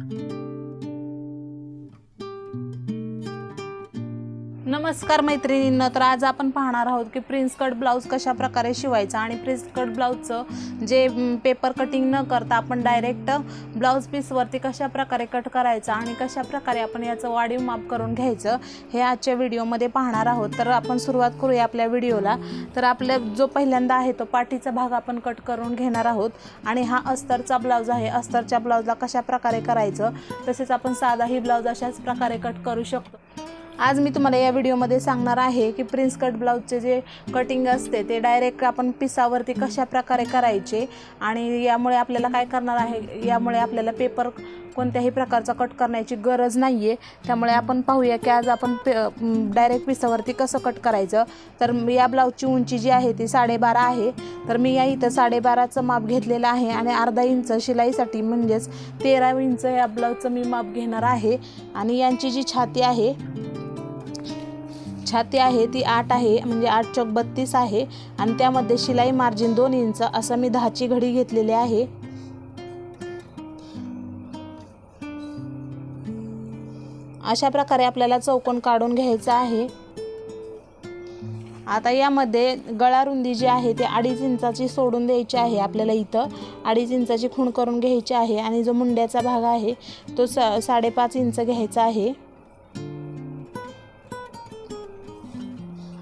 thank you नमस्कार मैत्रिणींनो तर आज आपण पाहणार आहोत की प्रिन्स कट ब्लाऊज कशा प्रकारे शिवायचा आणि प्रिन्स कट ब्लाऊजचं जे पेपर कटिंग न करता आपण डायरेक्ट ब्लाऊज पीसवरती कशा प्रकारे कट करायचं आणि कशा प्रकारे आपण याचं वाढीव माप करून घ्यायचं हे आजच्या व्हिडिओमध्ये पाहणार आहोत. तर आपण सुरुवात करूया आपल्या व्हिडिओला. तर आपल्या जो पहिल्यांदा आहे तो पाठीचा भाग आपण कट करून घेणार आहोत आणि हा अस्तरचा ब्लाऊज आहे. अस्तरच्या ब्लाऊजला कशा प्रकारे करायचं तसेच आपण साधाही ब्लाऊज अशाच प्रकारे कट करू शकतो. आज मी तुम्हाला या व्हिडिओमध्ये सांगणार आहे की प्रिन्स कट ब्लाऊजचे जे कटिंग असते ते डायरेक्ट आपण पिसावरती कशा प्रकारे करायचे आणि यामुळे आपल्याला काय करणार आहे यामुळे आपल्याला पेपर कोणत्याही प्रकारचा कट करण्याची गरज नाही आहे त्यामुळे आपण पाहूया की आज आपण पे डायरेक्ट पिसावरती कसं कट करायचं. तर या ब्लाऊजची उंची जी आहे ती साडेबारा आहे. तर मी या इथं साडेबाराचं माप घेतलेलं आहे आणि अर्धा इंच शिलाईसाठी म्हणजेच तेरा इंच या ब्लाऊजचं मी माप घेणार आहे. आणि यांची जी छाती आहे छाती आहे ती आठ आहे म्हणजे आठ चौक बत्तीस आहे. आणि त्यामध्ये शिलाई मार्जिन दोन इंच असं मी दहाची घडी घेतलेली आहे. अशा प्रकारे आपल्याला चौकोन काढून घ्यायचा आहे. आता यामध्ये गळा रुंदी जी आहे ती अडीच इंचाची सोडून द्यायची आहे आपल्याला इथं. अडीच इंचाची खूण करून घ्यायची आहे आणि जो मुंड्याचा भाग आहे तो स साडेपाच इंच घ्यायचा आहे.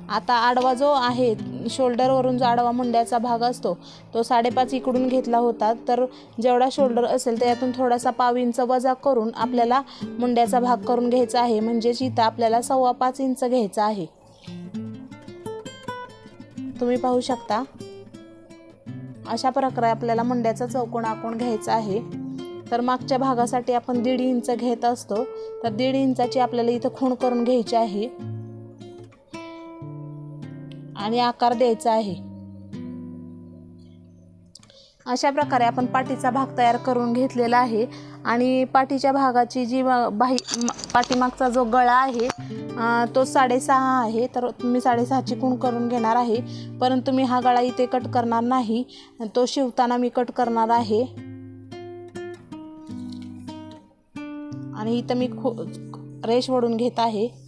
आता आडवा जो आहे शोल्डरवरून जो आडवा मुंड्याचा भाग असतो तो साडेपाच इकडून घेतला होता. तर जेवढा शोल्डर असेल त्यातून थोडासा पाव इंच वजा करून आपल्याला मुंड्याचा भाग करून घ्यायचा आहे. म्हणजेच इथं आपल्याला सव्वा पाच इंच घ्यायचा आहे. तुम्ही पाहू शकता अशा प्रकारे आपल्याला मुंड्याचा चौकोन आखून घ्यायचा आहे. तर मागच्या भागासाठी आपण दीड इंच घेत असतो. तर दीड इंचाची आपल्याला इथं खूण करून घ्यायची आहे. आणि आकार द्यायचा आहे. अशा प्रकारे आपण पाठीचा भाग तयार करून घेतलेला आहे. आणि पाठीच्या भागाची जी बाही पाठीमागचा जो गळा आहे तो साडेसहा आहे. तर मी साडेसहाची कुण करून घेणार आहे? परंतु मी हा गळा इथे कट करणार नाही. तो शिवताना मी कट करणार आहे. आणि इथं मी खो रेश ओढून घेत आहे.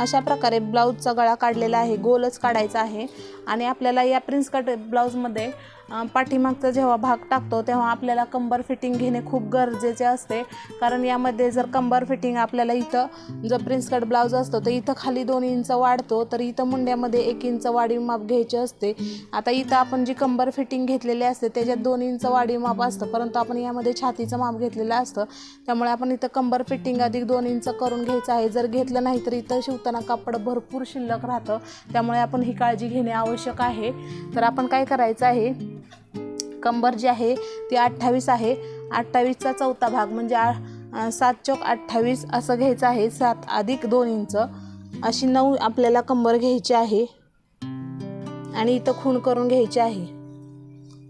अशा प्रकारे ब्लाऊजचा गळा काढलेला आहे गोलच काढायचा आहे. आणि आपल्याला या प्रिन्स कट ब्लाऊजमध्ये पाठीमागचा जेव्हा भाग टाकतो तेव्हा आपल्याला कंबर फिटिंग घेणे खूप गरजेचे असते. कारण यामध्ये जर कंबर फिटिंग आपल्याला इथं जर प्रिन्स कट ब्लाऊज असतो तर इथं खाली दोन इंच वाढतो तर इथं मुंड्यामध्ये एक इंच वाढीव माप घ्यायचे असते. आता इथं आपण जी कंबर फिटिंग घेतलेली असते त्याच्यात दोन इंच वाढीव माप असतं. परंतु आपण यामध्ये छातीचं माप घेतलेलं असतं. त्यामुळे आपण इथं कंबर फिटिंग अधिक दोन इंच करून घ्यायचं आहे. जर घेतलं नाही तर इथं शिवता शिवताना कापड भरपूर शिल्लक राहतं. त्यामुळे आपण ही काळजी घेणे आवश्यक आहे. तर आपण काय करायचं आहे? कंबर जी आहे ती अठ्ठावीस आहे. अठ्ठावीसचा चौथा भाग म्हणजे आ- सात चौक अठ्ठावीस असं घ्यायचं आहे. सात अधिक दोन इंच. अशी नऊ आपल्याला कंबर घ्यायची आहे. आणि इथं खूण करून घ्यायची आहे.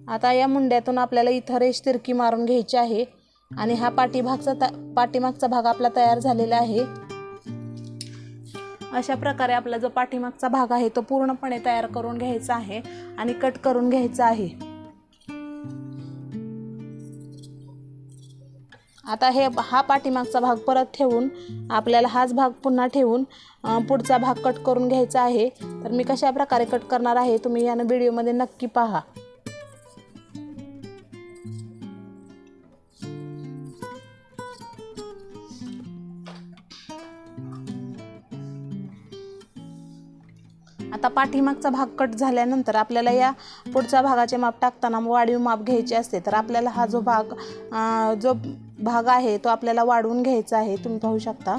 आता या मुंड्यातून आपल्याला इथं रेश तिरकी मारून घ्यायची आहे. आणि हा पाठीभागचा पाठीमागचा भाग आपला तयार झालेला आहे. अशा प्रकारे आपला जो पाठीमागचा भाग आहे तो पूर्णपणे तयार करून घ्यायचा आहे आणि कट करून घ्यायचा आहे. आता हे हा पाठीमागचा भाग परत ठेवून आपल्याला हाच भाग पुन्हा ठेवून पुढचा भाग कट करून घ्यायचा आहे. तर मी कशा प्रकारे कट करणार आहे तुम्ही यानं व्हिडिओमध्ये नक्की पहा. पाठीमागचा भाग कट झाल्यानंतर आपल्याला या पुढच्या भागाचे माप टाकताना वाढीव माप घ्यायचे असते. तर आपल्याला हा जो भाग जो भाग आहे तो आपल्याला वाढवून घ्यायचा आहे. तुम्ही पाहू शकता.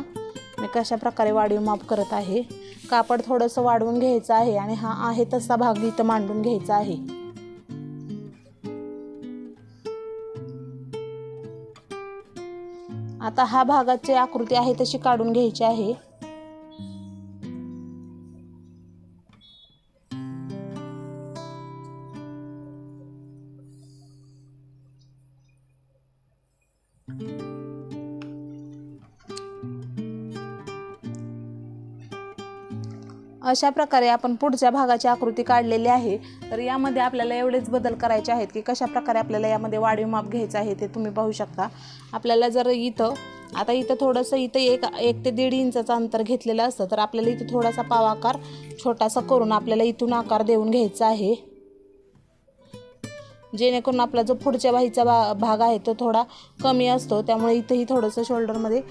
मी कशा प्रकारे वाढीव माप करत आहे. कापड थोडंसं वाढवून घ्यायचं आहे आणि हा आहे तसा भाग इथं मांडून घ्यायचा आहे. आता हा भागाची आकृती आहे तशी काढून घ्यायची आहे. अशा प्रकारे आपण पुढच्या भागाची आकृती काढलेली आहे. तर यामध्ये आपल्याला एवढेच बदल करायचे आहेत की कशा प्रकारे आपल्याला यामध्ये वाढीव माप घ्यायचं आहे ते तुम्ही पाहू शकता. आपल्याला जर इथं आता इथं थोडंसं इथं एक एक ते दीड इंचाचं अंतर घेतलेलं असतं तर आपल्याला इथं थोडासा पाव आकार छोटासा करून आपल्याला इथून आकार देऊन घ्यायचा आहे. जेणेकरून आपला जो पुढच्या बाहीचा बा भाग आहे तो थोडा कमी असतो. त्यामुळे इथंही थोडंसं शोल्डरमध्ये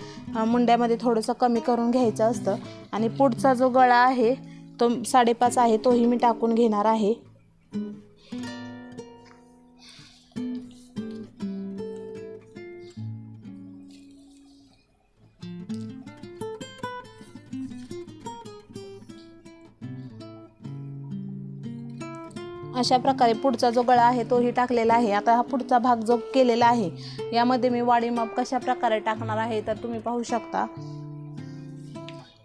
मुंड्यामध्ये थोडंसं कमी करून घ्यायचं असतं. आणि पुढचा जो गळा आहे तो साडेपाच आहे तोही मी टाकून घेणार आहे. अशा प्रकारे पुढचा जो गळा आहे तोही टाकलेला आहे. आता हा पुढचा भाग जो केलेला आहे यामध्ये मी वाडीमाप कशा प्रकारे टाकणार आहे तर तुम्ही पाहू शकता.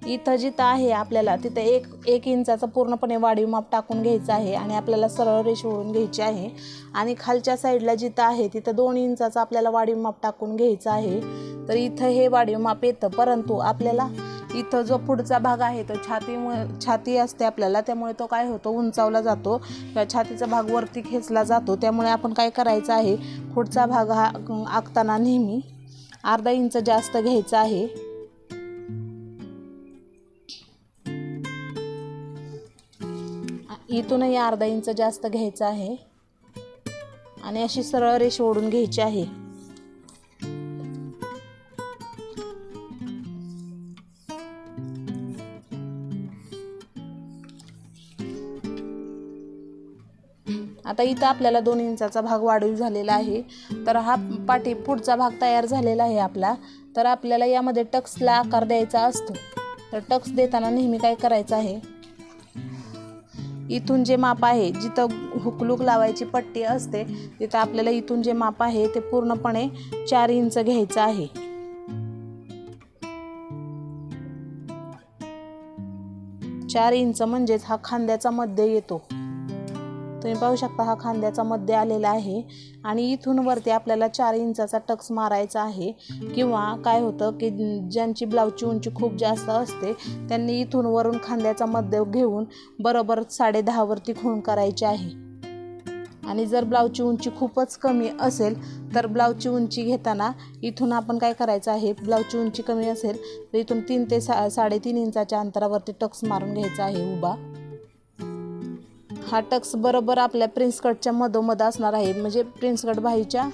इथं जिथं आहे आपल्याला तिथं एक एक इंचाचं पूर्णपणे वाढीव माप टाकून घ्यायचं आहे आणि आपल्याला सरळ रेष ओढून घ्यायची आहे. आणि खालच्या साईडला जिथं आहे तिथं दोन इंचाचं आपल्याला वाढीव माप टाकून घ्यायचं आहे. तर इथं हे वाढीव माप येतं परंतु आपल्याला इथं जो पुढचा भाग आहे तो छाती छाती असते आपल्याला त्यामुळे तो काय होतो उंचावला जातो. किंवा छातीचा भाग वरती खेचला जातो त्यामुळे आपण काय करायचं आहे पुढचा भाग हा आखताना नेहमी अर्धा इंच जास्त घ्यायचा आहे. इथूनही अर्धा इंच जास्त घ्यायचं आहे. आणि अशी सरळ रेष ओढून घ्यायची आहे. आता इथं आपल्याला दोन इंचाचा भाग वाढीव झालेला आहे. तर हा पाठी पुढचा भाग तयार झालेला आहे आपला. तर आपल्याला यामध्ये टक्सला आकार द्यायचा असतो. तर टक्स देताना नेहमी काय करायचं आहे? इथून जे माप आहे जिथं हुकलूक लावायची पट्टी असते तिथं आपल्याला इथून जे माप आहे ते पूर्णपणे चार इंच घ्यायचं आहे. चार इंच म्हणजेच हा खांद्याचा मध्य येतो. तुम्ही पाहू शकता हा खांद्याचा मध्य आलेला आहे. आणि इथून वरती आपल्याला चार इंचाचा टक्स मारायचा आहे. किंवा काय होतं की ज्यांची ब्लाऊजची उंची खूप जास्त असते त्यांनी इथून वरून खांद्याचा मध्य घेऊन बरोबर साडे दहावरती खूण करायची आहे. आणि जर ब्लाऊजची उंची खूपच कमी असेल तर ब्लाऊजची उंची घेताना इथून आपण काय करायचं आहे? ब्लाऊजची उंची कमी असेल तर इथून तीन ते सा साडेतीन इंचाच्या अंतरावरती टक्स मारून घ्यायचा आहे उभा. हा टक्स बरोबर आपल्या प्रिन्स कटच्या मधोमध असणार आहे. म्हणजे प्रिन्स कट बाईच्या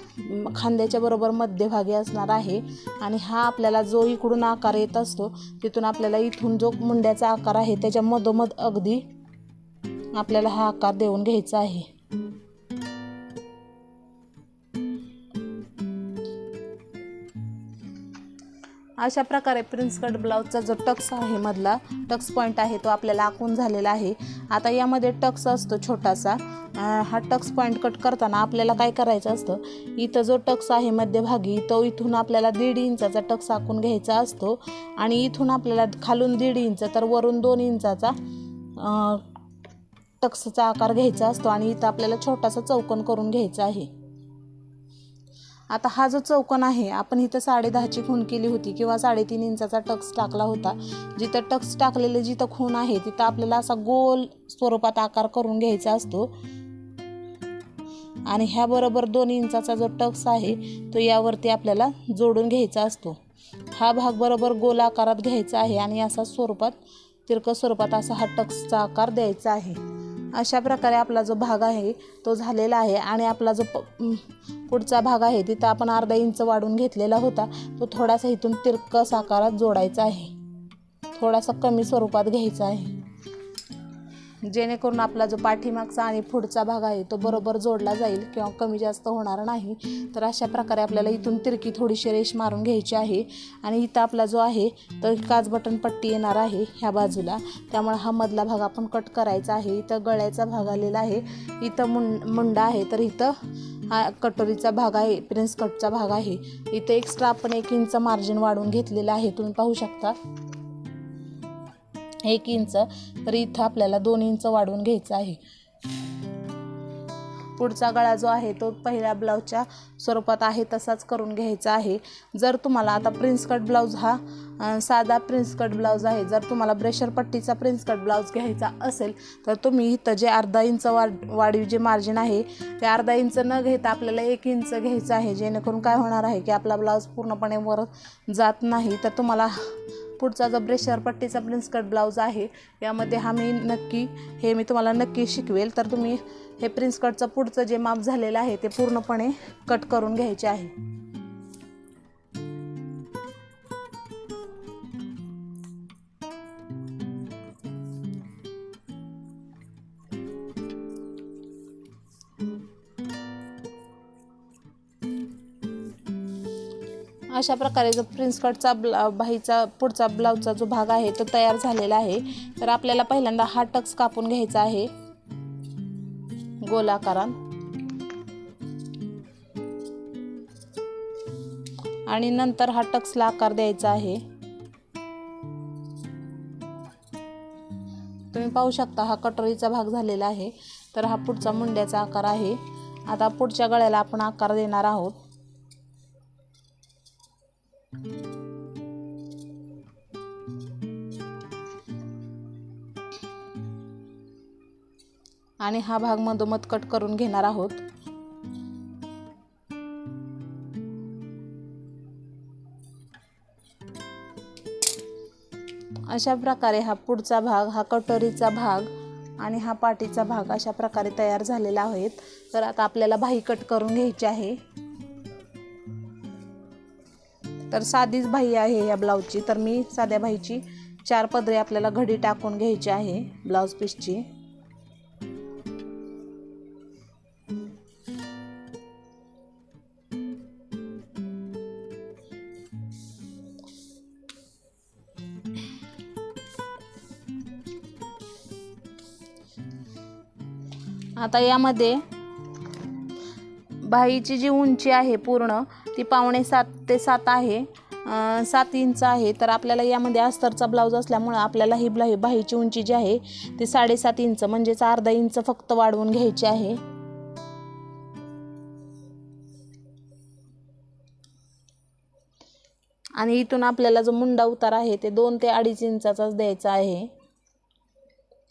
खांद्याच्या बरोबर मध्यभागी असणार आहे. आणि हा आपल्याला जो इकडून आकार येत असतो तिथून आपल्याला इथून जो मुंड्याचा आकार आहे त्याच्या मधोमध अगदी आपल्याला हा आकार देऊन घ्यायचा आहे. अशा प्रकारे प्रिन्स कट ब्लाऊजचा जो टक्स आहे मधला टक्स पॉईंट आहे तो आपल्याला आखून झालेला आहे. आता यामध्ये टक्स असतो छोटासा. हा टक्स पॉईंट कट करताना आपल्याला काय करायचं असतं? इथं जो टक्स आहे मध्यभागी तो इथून आपल्याला दीड इंचाचा टक्स आखून घ्यायचा असतो. आणि इथून आपल्याला खालून दीड इंच तर वरून दोन इंचाचा टक्सचा आकार घ्यायचा असतो. आणि इथं आपल्याला छोटासा चौकन करून घ्यायचा आहे. आता हा जो चौकोन आहे आपण इथं साडेदहाची खून केली होती किंवा साडेतीन इंचाचा टक्स टाकला होता जिथं टक्स टाकलेले जिथं खून आहे तिथं आपल्याला असा गोल स्वरूपात आकार करून घ्यायचा असतो. आणि ह्याबरोबर दोन इंचाचा जो टक्स आहे तो यावरती आपल्याला जोडून घ्यायचा असतो. हा भाग बरोबर गोल आकारात घ्यायचा आहे आणि असा स्वरूपात तिरकं स्वरूपात असा हा टक्सचा आकार द्यायचा आहे. अशा प्रकारे आपला जो भाग आहे तो झालेला आहे आणि आपला जो प पुढचा भाग आहे तिथं आपण अर्धा इंच वाढून घेतलेला होता तो थोडासा इथून तिरकस आकारात जोडायचा आहे. थोडासा कमी स्वरूपात घ्यायचा आहे. जेणेकरून आपला जो पाठीमागचा आणि पुढचा भाग आहे तो बरोबर जोडला जाईल किंवा कमी जास्त होणार नाही. तर अशा प्रकारे आपल्याला इथून तिरकी थोडीशी रेष मारून घ्यायची आहे. आणि इथं आपला जो आहे तर काच बटन पट्टी येणार आहे ह्या बाजूला. त्यामुळे हा मधला भाग आपण कट करायचा आहे. इथं गळ्याचा भाग आलेला आहे. इथं मुंड मुंडा आहे. तर इथं हा कटोरीचा भाग आहे. प्रिन्स कटचा भाग आहे. इथं एक्स्ट्रा आपण एक इंच मार्जिन वाढून घेतलेलं आहे. तुम्ही पाहू शकता. एक इंच तर इथं आपल्याला दोन इंच वाढवून घ्यायचं आहे. पुढचा गळा जो आहे तो पहिल्या ब्लाऊजच्या स्वरूपात आहे तसाच करून घ्यायचा आहे. जर तुम्हाला आता प्रिन्स कट ब्लाऊज हा साधा प्रिन्स कट ब्लाऊज आहे जर तुम्हाला ब्रेशर पट्टीचा प्रिन्स कट ब्लाऊज घ्यायचा असेल तर तुम्ही इथं जे अर्धा इंच वाढ वाढीव जे मार्जिन आहे ते अर्धा इंच न घेता आपल्याला एक इंच घ्यायचं आहे. जेणेकरून काय होणार आहे की आपला ब्लाऊज पूर्णपणे वर जात नाही तर तुम्हाला पुढचा जो ब्रेशर पट्टीचा प्रिन्स कट ब्लाऊज आहे यामध्ये हा मी नक्की हे मी तुम्हाला नक्की शिकवेल. तर तुम्ही हे प्रिन्स कटचं पुढचं जे माप झालेलं आहे ते पूर्णपणे कट करून घ्यायचे आहे. अशा प्रकारे जो प्रिन्स कटचा ब्ला बाहीचा पुढचा ब्लाऊजचा जो भाग आहे तो तयार झालेला आहे. तर आपल्याला पहिल्यांदा हा टक्स कापून घ्यायचा आहे. गोलाकारात. आणि नंतर हा टक्सला आकार द्यायचा आहे. तुम्ही पाहू शकता हा कटोरीचा भाग झालेला आहे. तर हा पुढचा मुंड्याचा आकार आहे. आता पुढच्या गळ्याला आपण आकार देणार आहोत. आणि हा भाग मधोमध कट करून घेणार आहोत. अशा प्रकारे हा पुढचा भाग हा कटोरीचा भाग आणि हा पाटीचा भाग अशा प्रकारे तयार झालेला आहेत तर आता आपल्याला भाई कट करून घ्यायची आहे. तर साधीच भाई आहे या ब्लाऊजची. तर मी साध्या भाईची चार पदरी आपल्याला घडी टाकून घ्यायची आहे ब्लाऊज पीसची. आता यामध्ये बाईची जी उंची आहे पूर्ण ती पावणे सात ते सात आहे. सात इंच आहे. तर आपल्याला यामध्ये अस्तरचा ब्लाऊज असल्यामुळं आपल्याला ही ब्ला बाहीची उंची जी आहे ती साडेसात इंच म्हणजेच अर्धा इंच फक्त वाढवून घ्यायची आहे. आणि इथून आपल्याला जो मुंडा उतार आहे ते दोन ते अडीच इंचाचाच द्यायचा आहे.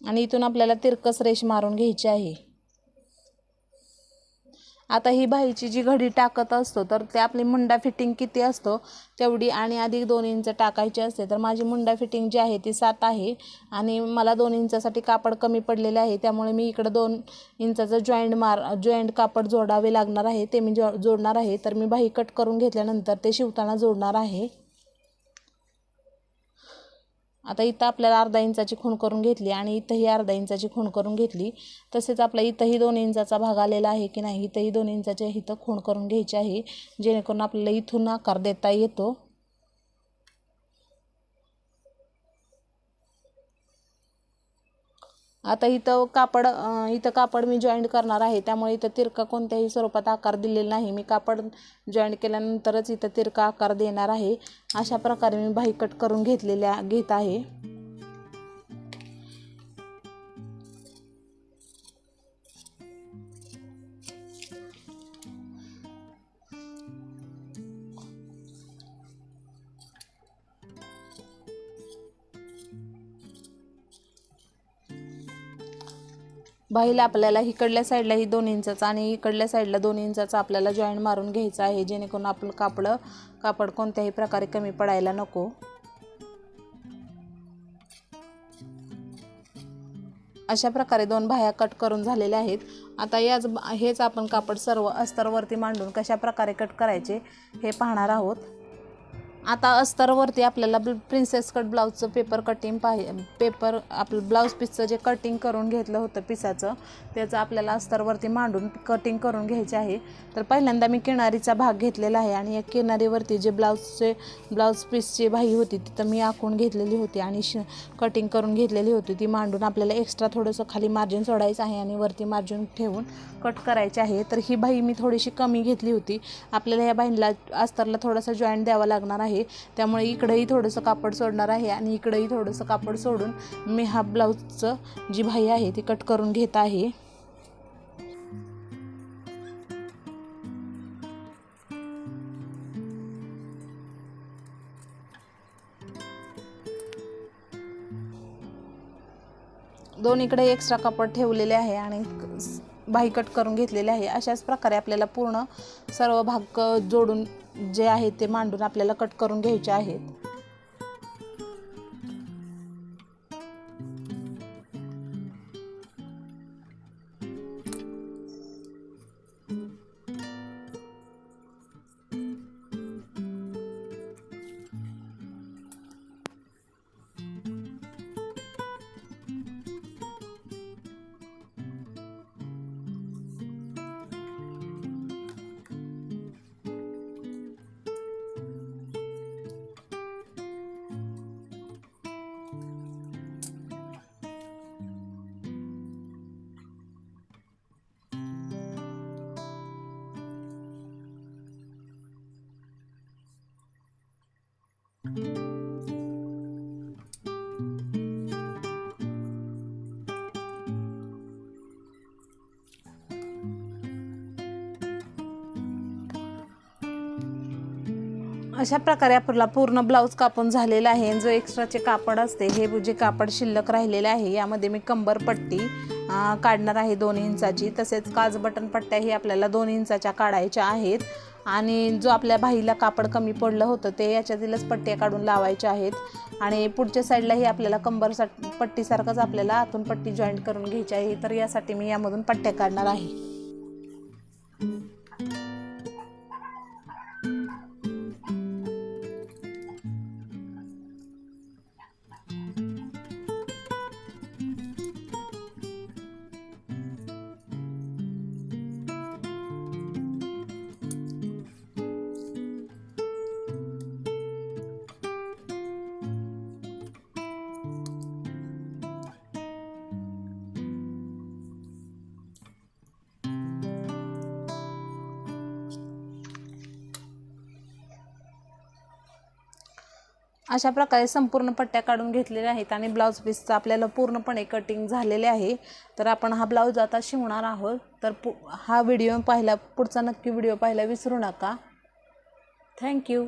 आणि इथून आपल्याला तिरकस रेष मारून घ्यायची आहे. आता ही बाईची जी घडी टाकत असतो तर ते आपली मुंडा फिटिंग किती असतो तेवढी आणि अधिक दोन इंच टाकायची असते. तर माझी मुंडा फिटिंग जी आहे ती सात आहे आणि मला दोन इंचासाठी कापड कमी पडलेले आहे. त्यामुळे मी इकडं दोन इंचाचं जॉईंट मार जॉईंट कापड जोडावे लागणार आहे. ते मी जो जोडणार आहे. तर मी बाही कट करून घेतल्यानंतर ते शिवताना जोडणार आहे. आता इथं आपल्याला अर्धा इंचाची खूण करून घेतली आणि इथंही अर्धा इंचाची खूण करून घेतली. तसेच आपला इथंही दोन इंचाचा भाग आलेला आहे की नाही इथंही दोन इंचाच्या इथं खूण करून घ्यायची आहे. जेणेकरून आपल्याला इथून आकार देता येतो. आता इथं कापड इथं कापड मी जॉईंट करणार आहे. त्यामुळे इथं तिरका कोणत्याही स्वरूपात आकार दिलेला नाही. मी कापड जॉईंट केल्यानंतरच इथं तिरका आकार देणार आहे. अशा प्रकारे मी बाही कट करून घेतलेल्या घेत आहे. बाहीला आपल्याला इकडल्या साईडला ही दोन इंचाचा आणि इकडल्या साईडला दोन इंचाचा आपल्याला जॉईंट मारून घ्यायचा आहे. जेणेकरून आपलं कापड कापड कोणत्याही प्रकारे कमी पडायला नको. अशा प्रकारे दोन बाह्या कट करून झालेल्या आहेत. आता याच हेच आपण कापड सर्व अस्तरवरती मांडून कशा प्रकारे कट करायचे हे पाहणार आहोत. आता अस्तरवरती आपल्याला प्रिन्सेस कट ब्लाऊजचं पेपर कटिंग पाहि पेपर आपलं ब्लाऊज पीसचं जे कटिंग करून घेतलं होतं पिसाचं त्याचं आपल्याला अस्तरवरती मांडून कटिंग करून घ्यायचे आहे. तर पहिल्यांदा मी किनारीचा भाग घेतलेला आहे आणि या किनारीवरती जे ब्लाऊजचे ब्लाऊज पीसची बाही होती तिथं मी आखून घेतलेली होती आणि श कटिंग करून घेतलेली होती. ती मांडून आपल्याला एक्स्ट्रा थोडंसं खाली मार्जिन सोडायचं आहे आणि वरती मार्जिन ठेवून कट करायचे आहे. तर ही बाही मी थोडीशी कमी घेतली होती. आपल्याला या बाहीला अस्तरला थोडासा जॉईंट द्यावा लागणार आहे. आहे. त्यामुळे इकडंही थोडंसं कापड सोडणार आहे आणि इकडंही थोडंसं कापड सोडून मी हा ब्लाऊजचं जी भाई आहे ती कट करून घेत आहे. दोन इकडे एक्स्ट्रा कापड ठेवलेले आहे आणि बाही कट करून घेतलेले आहे. अशाच प्रकारे आपल्याला पूर्ण सर्व भाग जोडून जे आहे ते मांडून आपल्याला कट करून घ्यायचे आहेत. अशा प्रकारे आपला पूर्ण ब्लाऊज कापून झालेला आहे. जो एक्स्ट्राचे कापड असते हे जे कापड शिल्लक राहिलेले आहे यामध्ये मी कंबर पट्टी काढणार आहे दोन इंचाची. तसेच काज बटन पट्ट्याही आपल्याला दोन इंचाच्या काढायच्या आहेत. आणि जो आपल्या बाहीला कापड कमी पडलं होतं ते याच्यातीलच पट्ट्या काढून लावायच्या आहेत. आणि पुढच्या साईडलाही आपल्याला कंबर सा पट्टीसारखंच आपल्याला आतून पट्टी जॉईंट करून घ्यायची आहे. तर यासाठी मी यामधून पट्ट्या काढणार आहे. अशा प्रकारे संपूर्ण पट्ट्या काढून घेतलेल्या आहेत आणि ब्लाऊज पीसचं आपल्याला पूर्णपणे कटिंग झालेले आहे. तर आपण हा ब्लाऊज आता शिवणार आहोत. तर पु हा व्हिडिओ पाहिला पुढचा नक्की व्हिडिओ पाहायला विसरू नका. थँक्यू